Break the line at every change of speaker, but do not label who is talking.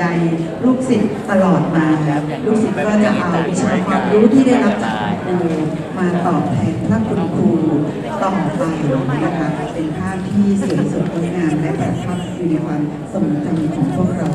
ใยลูกศิษย์ตลอดมาลูกศิษย์ก็จะเอาวิชาความรู้ที่ได้รับจากครูมาตอบแทนพระคุณครูต่อไปนะคะเป็นภาพที่สวยสดงดงามและประทับอยู่ในความทรงจำของพวกเรา